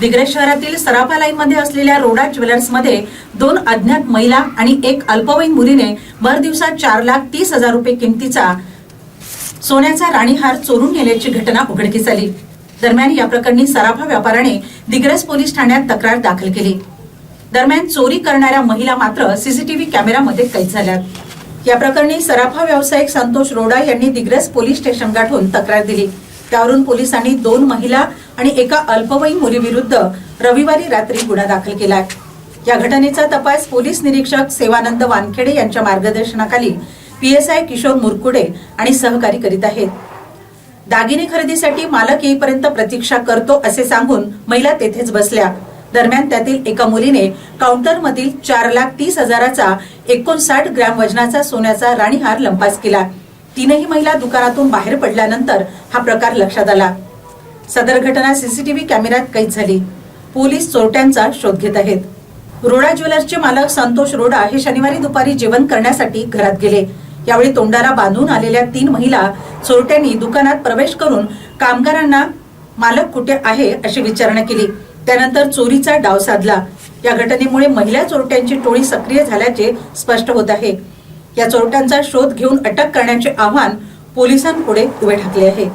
दिग्रस शहरातील सराफा लाईन मध्ये असलेल्या रोडा ज्वेलर्समध्ये दोन अज्ञात महिला आणि एक अल्पवयीन मुलीने भर दिवसात चार लाख तीस हजार रुपये किमतीचा सोन्याचा राणीहार चोरून नेल्याची घटना उघडकीस आली. दरम्यान या प्रकरणी सराफा व्यापाऱ्याने दिग्रस पोलीस ठाण्यात तक्रार दाखल केली. दरम्यान चोरी करणाऱ्या महिला मात्र सीसीटीव्ही कॅमेरामध्ये कैद झाल्यात. या प्रकरणी सराफा व्यावसायिक संतोष रोडा यांनी दिग्रस पोलीस स्टेशन गाठून तक्रार दिली. त्यावरून पोलिसांनी दोन महिला आणि एका अल्पवयीन मुलीविरुद्ध रविवारी रात्री गुन्हा दाखल केला या घटनेचा तपास पोलीस निरीक्षक सेवानंद वानखेडे यांच्या मार्गदर्शनाखाली पीएसआय किशोर मुरकुडे आणि सहकारी करीत आहेत. दागिने खरेदीसाठी मालक येईपर्यंत प्रतीक्षा करतो असे सांगून महिला तेथेच बसल्या. दरम्यान त्यातील एका मुलीने काउंटरमधील चार लाख तीस हजाराचा एकोणसाठ ग्रॅम वजनाचा सोन्याचा राणीहार लंपास केला. तीनही महिला दुकानातून बाहेर पडल्यानंतर हा प्रकार लक्षात आला. सदर घटना सीसीटीव्ही कॅमेऱ्यात कैद झाली. पोलीस चोरट्यांचा शोध घेत आहेत. रोडा ज्वेलर्सचे मालक संतोष रोडा हे शनिवारी दुपारी जेवण करण्यासाठी घरात गेले. यावेळी तोंडाला बांधून आलेल्या तीन महिला चोरट्यांनी दुकानात प्रवेश करून कामगारांना मालक कुठे आहे? अशी विचारणा केली. त्यानंतर चोरीचा डाव साधला. या घटनेमुळे महिला चोरट्यांची टोळी सक्रिय झाल्याचे स्पष्ट होत आहे. या चोरट्यांचा शोध घेऊन अटक करण्याचे आव्हान पोलिसांपुढे उभे ठाकले आहे.